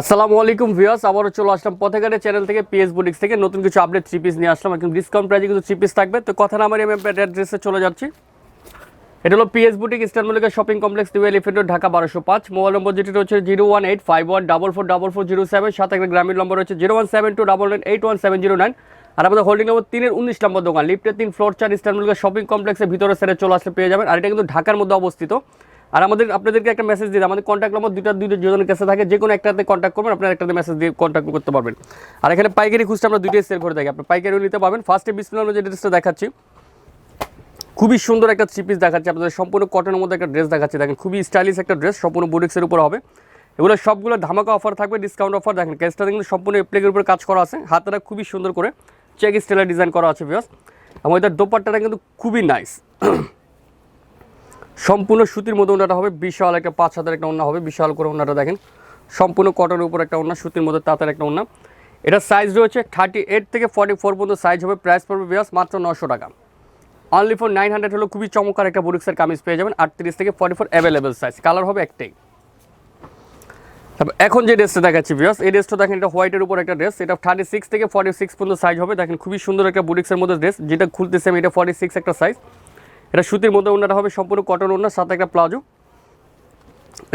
আসসালামু আলাইকুম ভিউয়ার্স, আবারও চলে আসলাম পথেঘাটের চ্যানেল থেকে পিএস বুটিক্স থেকে। নতুন কিছু আপডেট থ্রি পিস নিয়ে আসলাম। একদম ডিসকাউন্ট প্রাইজে কিছু থ্রি পিস থাকবে। তো কথা না আমার আমি অ্যাড্রেসে চলে যাচ্ছি। এটা হলো PS boutique eastern Mallika shopping complex two elephant Dhaka বারোশো পাঁচ। মোবাইল নম্বর যেটি রয়েছে zero one eight five one double four double four zero seven. সাথে একটা গ্রামীণ নম্বর রয়েছে zero one seven two double nine eight one seven zero nine. আর আমাদের holding number তিনের উনিশ নম্বর দোকান, লিফটের তিন ফ্লোর চার ইস্টার্ন মল্লিকা শপিং কমপ্লেক্সের ভিতরে সেরে চলে আসলে পেয়ে যাবেন। আর এটা কিন্তু ঢাকার মধ্যে অবস্থিত। আর আমাদের আপনাদেরকে একটা মেসেজ দিয়ে আমাদের কন্ট্যাক্ট নম্বর দুইটা দুইটা দুজনের কাছে থাকে। যে কোনো একটাতে কন্ট্যাক্ট করবেন, আপনার একটাতে মেসেজ দিয়ে কন্ট্যাক্ট করতে পারবেন। আর এখানে পাইকারি খুচরা আমরা দুইটাই সেল করে থাকি। আপনি পাইকারিও নিতে পারবেন। ফার্স্টে বিসমিল্লাহ যে ড্রেসটা দেখাচ্ছি, খুবই সুন্দর একটা থ্রি পিস দেখাচ্ছি। আপনাদের সম্পূর্ণ কটনের মধ্যে একটা ড্রেস দেখাচ্ছি। দেখেন, খুবই স্টাইলিশ একটা ড্রেস সম্পূর্ণ বুটিক্সের উপর হবে। এগুলো সবগুলো ধামাকা অফার থাকবে ডিসকাউন্ট অফার দেখেন কেসটা কিন্তু সম্পূর্ণ এপ্লিকের উপর কাজ করা আছে। হাতেরা খুবই সুন্দর করে চেক স্টাইলের ডিজাইন করা আছে বিয়স এবং এটার দোপাট্টাটা কিন্তু খুবই নাইস সম্পূর্ণ সুতির মধ্যে ওনাটা হবে, বিশাল একটা পাঁচ হাজার একটা ওনা হবে, বিশাল করে ওনাটা দেখেন। সম্পূর্ণ কটনের উপর একটা ওনা সুতির মধ্যে তাঁতের একটা ওনা এটা সাইজ রয়েছে থার্টি এইট থেকে ফর্টি ফোর পর্যন্ত সাইজ হবে প্রাইস পড়বে বিয়াস মাত্র নশো টাকা। অনলি ফর নাইন হান্ড্রেড হলো খুবই চমৎকার একটা বুরিক্সের কামিজ পেয়ে যাবেন, আটত্রিশ থেকে forty four available size colour হবে একটাই। তারপর এখন যে ড্রেসটা দেখাচ্ছি বিয়াস এই ড্রেসটা দেখেন, এটা হোয়াইটের উপর একটা ড্রেস এটা থার্টি সিক্স থেকে ফর্টি সিক্স পর্যন্ত সাইজ হবে। দেখেন, খুবই সুন্দর একটা বুরিক্সের মধ্যে ড্রেস যেটা খুলতেছে আমি, এটা ফর্টি সিক্স একটা সাইজ এটা সুতির মধ্যে ওনাটা হবে, সম্পূর্ণ কটন ওনার সাথে একটা প্লাজো।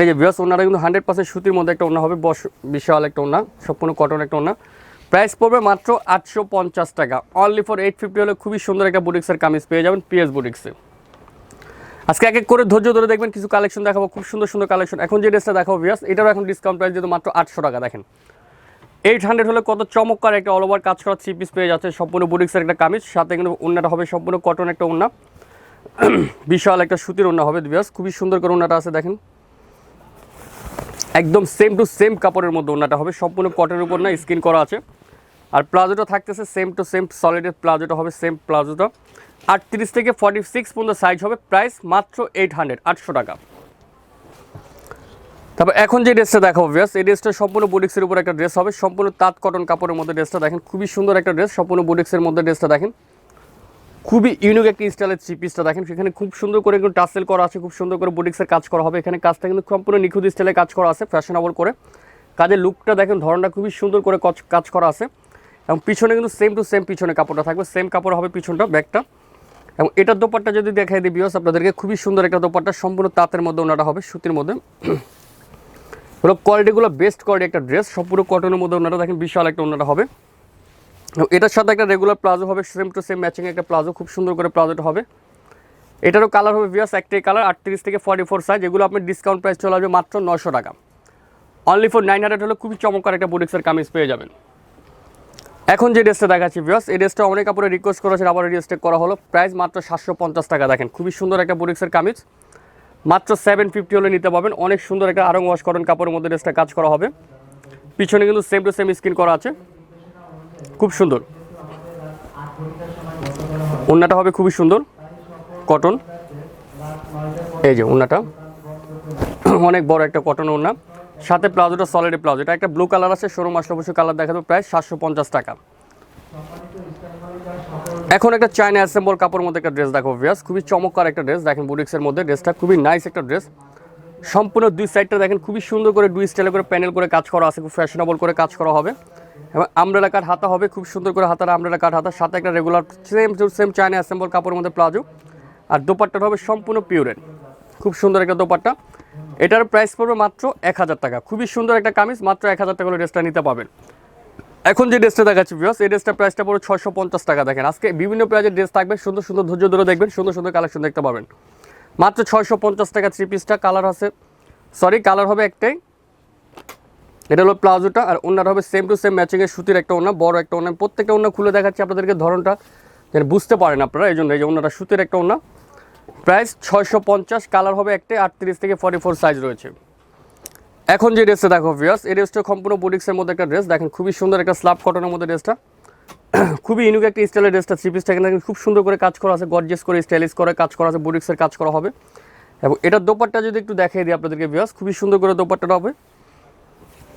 এই যে বিয়াস ওনারা কিন্তু হান্ড্রেড পার্সেন্ট সুতির মধ্যে একটা ওনা হবে, বস, বিশাল একটা ওনা সম্পূর্ণ কটন একটা ওনা প্রাইস পড়বে মাত্র আটশো পঞ্চাশ টাকা। অনলি ফর এইট ফিফটি হলে খুবই সুন্দর একটা বুটিক্সের কামিজ পেয়ে যাবেন পিএস বুটিক্সে আজকে এক এক করে ধৈর্য ধরে দেখবেন, কিছু কালেকশন দেখাবো, খুব সুন্দর সুন্দর কালেকশন এখন যে ড্রেসটা দেখাবো বিয়াস এটারও এখন ডিসকাউন্ট প্রাইস যেহেতু মাত্র আটশো টাকা, দেখেন। এইট হান্ড্রেড হলে কত চমৎকার একটা অল ওভার কাজ করা থ্রি পিস পেয়ে যাচ্ছে, সম্পূর্ণ বুটিক্সের একটা কামিজ, সাথে কিন্তু ওনাটা হবে, সম্পূর্ণ কটন একটা ওনা বিশাল একটা সুতির ওনা হবে বিয়াস খুবই সুন্দর করে ওনাটা আছে, দেখেন। একদম সেম টু সেম কাপড়ের মধ্যে ওনাটা হবে। সম্পূর্ণ কটনের উপর না স্কিন করা আছে। আর প্লাজোটা থাকতেছে সেম টু সেম সলিডের প্লাজোটা হবে সেম প্লাজোটা। আটত্রিশ থেকে ফর্টি সিক্স পর্যন্ত সাইজ হবে। প্রাইস মাত্র এইট হান্ড্রেড আটশো টাকা। তারপর এখন যে ড্রেসটা দেখাবো ভিয়াস এই ড্রেসটা সম্পূর্ণ বুটিক্সের উপর একটা ড্রেস হবে। সম্পূর্ণ তাঁত কটন কাপড়ের মধ্যে ড্রেসটা দেখেন। খুবই সুন্দর একটা ড্রেস সম্পূর্ণ বুটিক্সের মধ্যে ড্রেসটা দেখেন। খুবই ইউনিক একটা স্টাইলের থ্রি পিসটা দেখেন সেখানে খুব সুন্দর করে কিন্তু টাসেল করা আছে, খুব সুন্দর করে বুটিক্সের কাজ করা হবে। এখানে কাজটা কিন্তু সম্পূর্ণ নিখুঁত স্টাইলে কাজ করা আছে ফ্যাশনেবল করে। কাজের লুকটা দেখেন, ধরনটা খুবই সুন্দর করে কাজ করা আছে। এবং পিছনে কিন্তু সেম টু সেম পিছনে কাপড়টা থাকবে। সেম কাপড় হবে পিছনটা ব্যাগটা এবং এটার দোপাট্টা যদি দেখাই দিই বিয়স আপনাদেরকে খুবই সুন্দর একটা দোপাট্টা। সম্পূর্ণ তাঁতের মধ্যে ওনাটা হবে, সুতির মধ্যে। হলো কোয়ালিটিগুলো বেস্ট কোয়ালিটি একটা ড্রেস সম্পূর্ণ কটনের মধ্যে ওনারা দেখেন বিশাল একটা ওনারা হবে। এটার সাথে একটা রেগুলার প্লাজো হবে সেম টু সেম ম্যাচিং একটা প্লাজো, খুব সুন্দর করে প্লাজোটা হবে। এটারও কালার হবে ভিয়াস একটাই কালার আটত্রিশ থেকে ফর্টি ফোর সাইজ এগুলো আপনার ডিসকাউন্ট প্রাইস চলে আসবে মাত্র নশো টাকা। অনলি ফর নাইন হান্ড্রেড হলে খুবই চমৎকার একটা বুটিক্সের কামিজ পেয়ে যাবেন। এখন যে ড্রেসটা দেখাচ্ছি ভিয়াস এই ড্রেসটা অনেক কাপড়ে রিকোয়েস্ট করেছে আবার ড্রেসটা করা হলো। প্রাইস মাত্র সাতশো পঞ্চাশ টাকা, দেখেন, খুবই সুন্দর একটা বুটিক্সের কামিজ। মাত্র সেভেন ফিফটি হলে নিতে পারবেন, অনেক সুন্দর একটা আরং ওয়াশ কটন কাপড়ের মধ্যে ড্রেসটা কাজ করা হবে। পিছনে কিন্তু সেম টু সেম স্কিন করা আছে। খুব সুন্দর। ওন্নাটা হবে খুবই সুন্দর, কটন। এই যে ওন্নাটা অনেক বড় একটা কটন ওন্না সাথে প্লাজোটা সলিড প্লাজো। এটা একটা ব্লু কালার আছে শোরুম আসলে অবশ্যই কালার দেখাবে, প্রায় সাতশো পঞ্চাশ টাকা। এখন একটা চায়না অ্যাসেম্বল কাপড়ের মধ্যে একটা ড্রেস দেখো ভিয়াস খুবই চমৎকার একটা ড্রেস দেখেন বুটিক্সের মধ্যে ড্রেসটা খুবই নাইস একটা ড্রেস সম্পূর্ণ দুই সাইডটা দেখেন খুবই সুন্দর করে দুই স্টাইলে করে প্যানেল করে কাজ করা আছে, খুব ফ্যাশনেবল করে কাজ করা হবে। এবং আমরেলা কাঠ হাতা হবে, খুব সুন্দর করে হাতার আমরেলা কাঠ হাতা, সাথে একটা regular same to same China assemble কাপড়ের মধ্যে প্লাজো আর দোপাট্টাটা হবে সম্পূর্ণ পিওরের খুব সুন্দর একটা দোপাট্টা। এটার প্রাইস পড়বে মাত্র এক হাজার টাকা। খুবই সুন্দর একটা কামিজ, মাত্র এক হাজার টাকা ড্রেসটা নিতে পাবেন। এখন যে ড্রেসটা দেখাচ্ছি বিয়স এই ড্রেসটার প্রাইসটা পড়ে ছশো পঞ্চাশ টাকা। দেখেন, আজকে বিভিন্ন প্রাইজের ড্রেস থাকবে, সুন্দর সুন্দর ধৈর্য ধরে দেখবেন, সুন্দর সুন্দর কালেকশন দেখতে পাবেন। মাত্র ছয়শো পঞ্চাশ টাকা থ্রি পিসটা কালার আছে সরি কালার হবে একটাই। এটা হলো প্লাজোটা আর ওনার হবে সেম টু সেম ম্যাচিংয়ের সুতির একটা ওনা, বড় একটা ওনা। প্রত্যেকটা ওনা খুলে দেখাচ্ছি আপনাদেরকে ধরনটা, যেন বুঝতে পারেন আপনারা। এই জন্য এই যে ওনাটা সুতির একটা ওনা। প্রাইস ছয়শো পঞ্চাশ কালার হবে একটাই আটত্রিশ থেকে ফর্টি ফোর সাইজ রয়েছে। এখন যে ড্রেসটা দেখো ভিয়াস এই ড্রেসটা সম্পূর্ণ বুটিক্সের মধ্যে একটা ড্রেস দেখেন, খুবই সুন্দর একটা স্ল্যাব কটনের মধ্যে ড্রেসটা খুবই ইউনিক একটা স্টাইলের ড্রেসটা থ্রি পিসটা এখানে খুব সুন্দর করে কাজ করা আছে গর্জিয়াস করে স্টাইলিশ করে, কাজ করা আছে বুটিক্সের কাজ করা হবে। এবং এটার দোপাট্টা যদি একটু দেখিয়ে দিই আপনাদেরকে ভিয়াস খুবই সুন্দর করে দোপাট্টাটা হবে।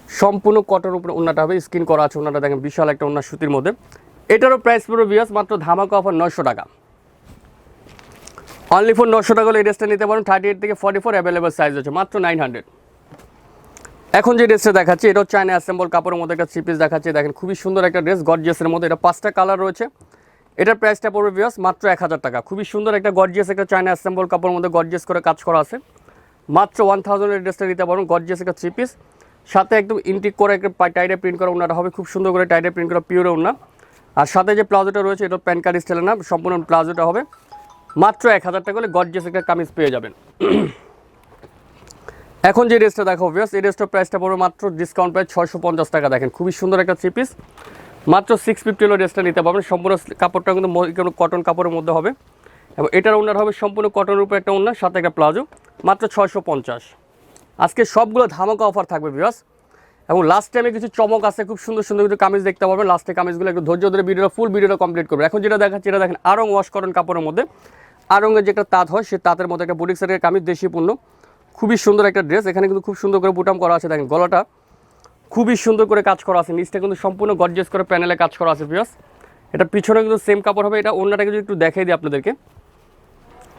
সম্পূর্ণ কটন উপরে ওনাটা হবে, স্কিন করা আছে ওনাটা দেখেন বিশাল একটা ওনার সুতির মধ্যে। এটারও প্রাইস পড়বে ভিয়াস মাত্র ধামাকা অফার নয়শো টাকা। অনলি ফোর নশো টাকা হলে এই ড্রেসটা নিতে পারেন থার্টি এইট থেকে ফর্টি ফোর অ্যাভেলেবল সাইজ আছে, মাত্র নাইন হান্ড্রেড এখন যে ড্রেসটা দেখাচ্ছি, এটাও চায়না অ্যাসেম্বল কাপড়ের মধ্যে একটা থ্রি পিস দেখাচ্ছি, দেখেন খুবই সুন্দর একটা ড্রেস গর্জিয়াসের মধ্যে। এটা পাঁচটা কালার রয়েছে। এটার প্রাইসটা পড়বে বিয়াস মাত্র এক হাজার টাকা। খুবই সুন্দর একটা গর্জিয়াস একটা চায়না অ্যাসেম্বল কাপড়ের মধ্যে গর্জিয়াস করে কাজ করা আছে। মাত্র ওয়ান থাউজেন্ডের ড্রেসটা নিতে পারবেন গর্জিয়াস একটা থ্রি পিস সাথে একদম ইন্টিক করে একটা টাইডে প্রিন্ট করা ওনাটা হবে। খুব সুন্দর করে টাইডে প্রিন্ট করা পিওর ওনা আর সাথে যে প্লাজোটা রয়েছে, এটা প্যান কার্ড স্টাইলের না, সম্পূর্ণ প্লাজোটা হবে। মাত্র এক হাজার টাকা হলে গর্জিয়াস একটা কামিজ পেয়ে যাবেন। এখন যে ড্রেসটা দেখো ভিউয়ার্স এই ড্রেসটার প্রাইসটা পড়বে মাত্র ডিসকাউন্ট প্রায় ছয়শো পঞ্চাশ টাকা দেখেন। খুবই সুন্দর একটা থ্রি পিস মাত্র সিক্স ফিফটি হলো ড্রেসটা নিতে পারবেন। সম্পূর্ণ কাপড়টা কিন্তু কটন কাপড়ের মধ্যে হবে। এবং এটার ওনার হবে সম্পূর্ণ কটনের উপরে একটা ওনার সাথে একটা প্লাজো। মাত্র ছয়শো পঞ্চাশ। আজকে সবগুলো ধামাকা অফার থাকবে ভিউয়ার্স এবং লাস্ট টাইমে কিছু চমক আছে, খুব সুন্দর সুন্দর কিছু কামিজ দেখতে পাবেন লাস্টে কামিজগুলো একটু ধৈর্য ধরে ভিডিওটা ফুল ভিডিওটা কমপ্লিট করবে এখন যেটা দেখাচ্ছি, এটা দেখেন আরং ওয়াশ কটন কাপড়ের মধ্যে। আরঙের যে একটা তাঁত হয়, সে তাঁতের মধ্যে একটা বুটিক সেটের কামিজ, দেশি পণ্য। খুবই সুন্দর একটা ড্রেস এখানে কিন্তু খুব সুন্দর করে বুটাম করা আছে, দেখেন গলাটা। খুবই সুন্দর করে কাজ করা আছে। নিচটা কিন্তু সম্পূর্ণ গর্জেস করে প্যানেলে কাজ করা আছে পিয়াস এটা পিছনে কিন্তু সেম কাপড় হবে। এটা অন্যটাকে যদি একটু দেখাই দিই আপনাদেরকে।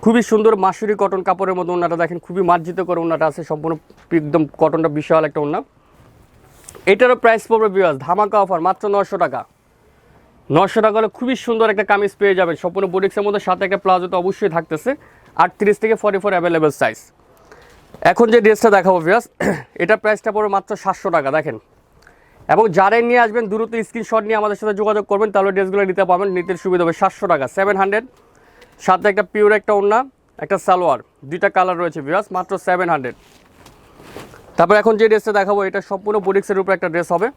খুবই সুন্দর মাসুরি কটন কাপড়ের মতো ওনাটা দেখেন, খুবই মার্জিত করে ওনাটা আছে, সম্পূর্ণ একদম কটনটা বিশাল একটা ওনা এটারও প্রাইস পড়বে বিয়াস ধামাকা অফার মাত্র নশো টাকা। নশো টাকা হলে খুবই সুন্দর একটা কামিজ পেয়ে যাবেন। সম্পূর্ণ বুটিক্সের মধ্যে, সাথে একটা প্লাজো তো অবশ্যই থাকতেছে। আটত্রিশ থেকে ফর্টি ফোর অ্যাভেলেবেল সাইজ এখন যে ড্রেসটা দেখাবো ভিয়াস এটা প্রাইসটা পড়বে মাত্র সাতশো টাকা, দেখেন। এবং যারাই নিয়ে আসবেন, দ্রুত স্ক্রিনশট নিয়ে আমাদের সাথে যোগাযোগ করবেন, তাহলে ড্রেসগুলো নিতে পাবেন নিতে সুবিধা হবে সাতশো টাকা সেভেন হান্ড্রেড সাথে একটা পিওর একটা ওড়না, একটা সালোয়ার, দুইটা কালার রয়েছে ভিয়াস মাত্র সেভেন হান্ড্রেড তারপর এখন যে ড্রেসটা দেখাবো, এটা সম্পূর্ণ বুটিক্সের উপর একটা ড্রেস হবে।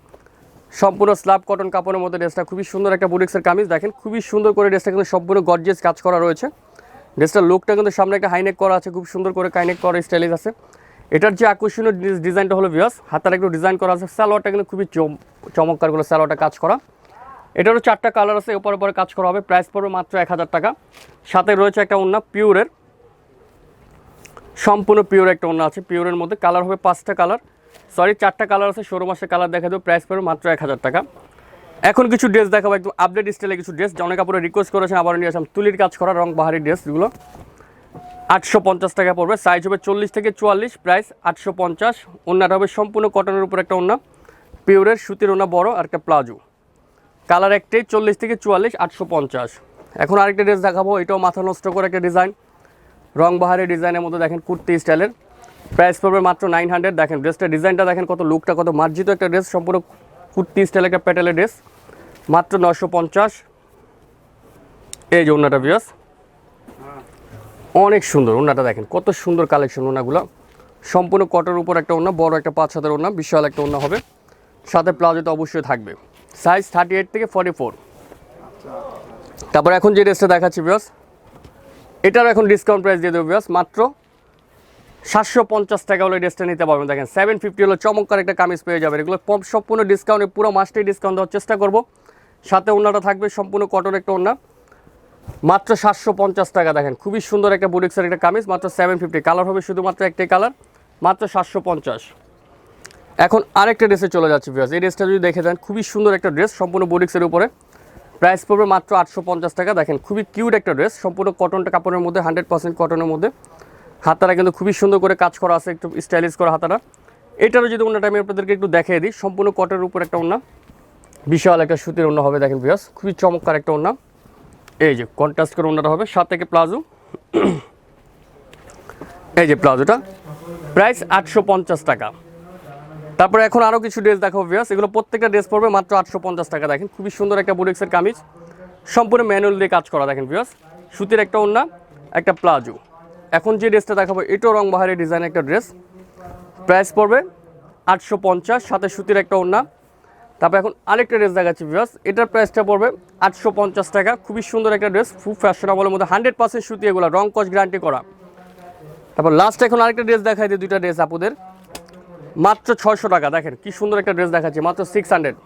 সম্পূর্ণ স্ল্যাব কটন কাপড়ের মধ্যে ড্রেসটা খুবই সুন্দর একটা বুটিক্সের কামিজ, দেখেন খুবই সুন্দর করে ড্রেসটা কিন্তু সম্পূর্ণ গর্জিয়াস কাজ করা রয়েছে। ড্রেসটার লুকটা কিন্তু সামনে একটা হাইনেক করা আছে, খুব সুন্দর করে কাইনেক করা স্টাইলিশ আছে। এটার যে আকর্ষণীয় ডিজাইনটা হলো ভিয়াস হাতার একটু ডিজাইন করা আছে, সালোয়ারটা কিন্তু খুবই চম- চমৎকার করে সালোয়ারটা কাজ করা। এটারও চারটা কালার আছে ওপর উপরে কাজ করা হবে। প্রাইস পড়বে মাত্র এক হাজার টাকা। সাথে রয়েছে একটা ওন্না পিওরের সম্পূর্ণ পিওর একটা ওন্না আছে। পিওরের মধ্যে কালার হবে পাঁচটা কালার সরি চারটা কালার আছে, ষোলো মাসের কালার দেখা দেবো। প্রাইস পড়বে মাত্র এক হাজার টাকা। এখন কিছু ড্রেস দেখাবো, একদম আপডেট স্টাইলে কিছু ড্রেস অনেক কাপড়ে রিকোয়েস্ট করেছেন আবার নিয়ে আসলাম। তুলির কাজ করা, রং বাহারি ড্রেসগুলো আটশো পঞ্চাশ টাকা পড়বে। সাইজ হবে চল্লিশ থেকে চুয়াল্লিশ। প্রাইস আটশো পঞ্চাশ। ওনাটা হবে সম্পূর্ণ কটনের উপর একটা ওনা পিওরের সুতির ওনা বড় আর একটা প্লাজো কালার একটাই, চল্লিশ থেকে চুয়াল্লিশ, আটশো পঞ্চাশ। এখন আরেকটা ড্রেস দেখাবো, এটাও মাথা নষ্ট করে একটা ডিজাইন। রং বাহারি ডিজাইনের মধ্যে দেখেন কুর্তি স্টাইলের। প্রাইস পড়বে মাত্র নাইন হান্ড্রেড দেখেন ড্রেসটা ডিজাইনটা দেখেন কত লুকটা কত মার্জিত একটা ড্রেস সম্পূর্ণ কুর্তি স্টাইলের একটা প্যাটেলের ড্রেস মাত্র নশো পঞ্চাশ। এই যে ওনাটা বিয়াস অনেক সুন্দর ওনাটা দেখেন, কত সুন্দর কালেকশন ওনাগুলো সম্পূর্ণ কটের উপর একটা ওনা বড় একটা পাঁচ হাতের ওনা বিশাল একটা ওনা হবে। সাথে প্লাজো তো অবশ্যই থাকবে। সাইজ থার্টি এইট থেকে ফর্টি ফোর। তারপর এখন যে ড্রেসটা দেখাচ্ছি বিয়াস এটার এখন ডিসকাউন্ট প্রাইস দিয়ে দেবো বিয়াস মাত্র সাতশো পঞ্চাশ টাকা হলে ড্রেসটা নিতে পারবেন। দেখেন সেভেন ফিফটি হলো চমৎকার একটা কামিজ পেয়ে যাবেন। এগুলো সম্পূর্ণ ডিসকাউন্টে পুরো মাসটাই ডিসকাউন্ট দেওয়ার চেষ্টা করব। সাথে ওনাটা থাকবে, সম্পূর্ণ কটন একটা ওনা মাত্র সাতশো পঞ্চাশ টাকা, দেখেন খুবই সুন্দর একটা বুটিক্সের একটা কামিজ, মাত্র সেভেন ফিফটি কালার হবে শুধুমাত্র একটাই কালার মাত্র সাতশো পঞ্চাশ। এখন আরেকটা ড্রেসে চলে যাচ্ছে বিয়াস এই ড্রেসটা যদি দেখে যান, খুবই সুন্দর একটা ড্রেস সম্পূর্ণ বুটিক্সের উপরে। প্রাইস পড়বে মাত্র আটশো পঞ্চাশ টাকা। দেখেন, খুবই কিউট একটা ড্রেস সম্পূর্ণ কটনটা কাপড়ের মধ্যে হান্ড্রেড পার্সেন্ট কটনের মধ্যে। হাতারা কিন্তু খুবই সুন্দর করে কাজ করা আছে, একটু স্টাইলিশ করা হাতারা এটারও যদি অন্য টাইমে আপনাদেরকে একটু দেখিয়ে দিই, সম্পূর্ণ কটের উপর একটা ওনা বিশাল একটা সুতির ওনা হবে, দেখেন বিয়াস খুবই চমৎকার একটা ওনা এই যে কন্ট্রাস্ট করে ওনাটা হবে, সাত থেকে প্লাজো। এই যে প্লাজোটা। প্রাইস আটশো পঞ্চাশ টাকা। তারপরে এখন আরও কিছু ড্রেস দেখাবো ভিয়াস এগুলো প্রত্যেকটা ড্রেস পড়বে মাত্র আটশো পঞ্চাশ টাকা, দেখেন। খুবই সুন্দর একটা বুটিক্সের কামিজ। সম্পূর্ণ ম্যানুয়াল দিয়ে কাজ করা, দেখেন ভিয়াস সুতির একটা ওন্না একটা প্লাজো। এখন যে ড্রেসটা দেখাবো, এটাও রং বাহারি ডিজাইন একটা ড্রেস প্রাইস পড়বে আটশো পঞ্চাশ, সাথে সুতির একটা ওন্না তারপর এখন আরেকটা ড্রেস দেখাচ্ছি ভিউয়ার্স এটার প্রাইসটা পড়বে আটশো পঞ্চাশ টাকা। খুবই সুন্দর একটা ড্রেস খুব ফ্যাশনেবলের মধ্যে হান্ড্রেড পার্সেন্ট সুতি এগুলো রং কস গ্যারান্টি করা। তারপর লাস্ট এখন আরেকটা ড্রেস দেখাই দিই, দুইটা ড্রেস আপুদের মাত্র ছয়শো টাকা, দেখেন কি সুন্দর একটা ড্রেস দেখাচ্ছি, মাত্র সিক্স হান্ড্রেড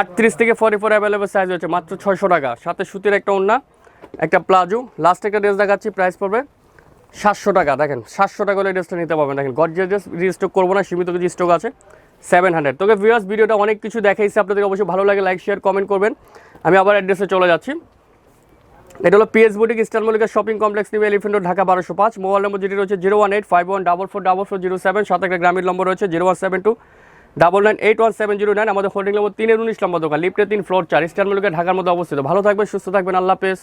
আটত্রিশ থেকে ফর্টি ফোর অ্যাভেলেবেল সাইজ হচ্ছে মাত্র ছয়শো টাকা। সাথে সুতির একটা ওন্না একটা প্লাজো। লাস্ট একটা ড্রেস দেখাচ্ছি প্রাইস পড়বে সাতশো টাকা, দেখেন সাতশো টাকা হলে ড্রেসটা নিতে পারবেন। দেখেন গর্জিয়াস ড্রেস রিস্টক করব না, সীমিত কিছু স্টক আছে সেভেন হান্ড্রেড তোকে ভিউয়ার্স ভিডিওটা অনেক কিছু দেখাইছে আপনাদের অবশ্যই ভালো লাগে লাইক শেয়ার কমেন্ট করবেন। আমি আবার অ্যাড্রেসে চলে যাচ্ছি। এটা হলো PS boutique Eastern Mallika shopping complex New Elephant, Dhaka বারোশো পাঁচ। মোবাইল নম্বর যেটি রয়েছে zero one eight five one double four double four zero seven সাথে একটা গ্রামীণ নম্বর রয়েছে zero one seven two double nine eight one seven zero nine আমাদের holding number তিনের উনিশ নম্বর দোকান লিফটে তিন ফ্লোর চার। ইস্টার্ন মল্লিকা ঢাকার মধ্যে অবস্থিত। ভালো থাকবেন, সুস্থ থাকবেন। আল্লাহ হাফেজ।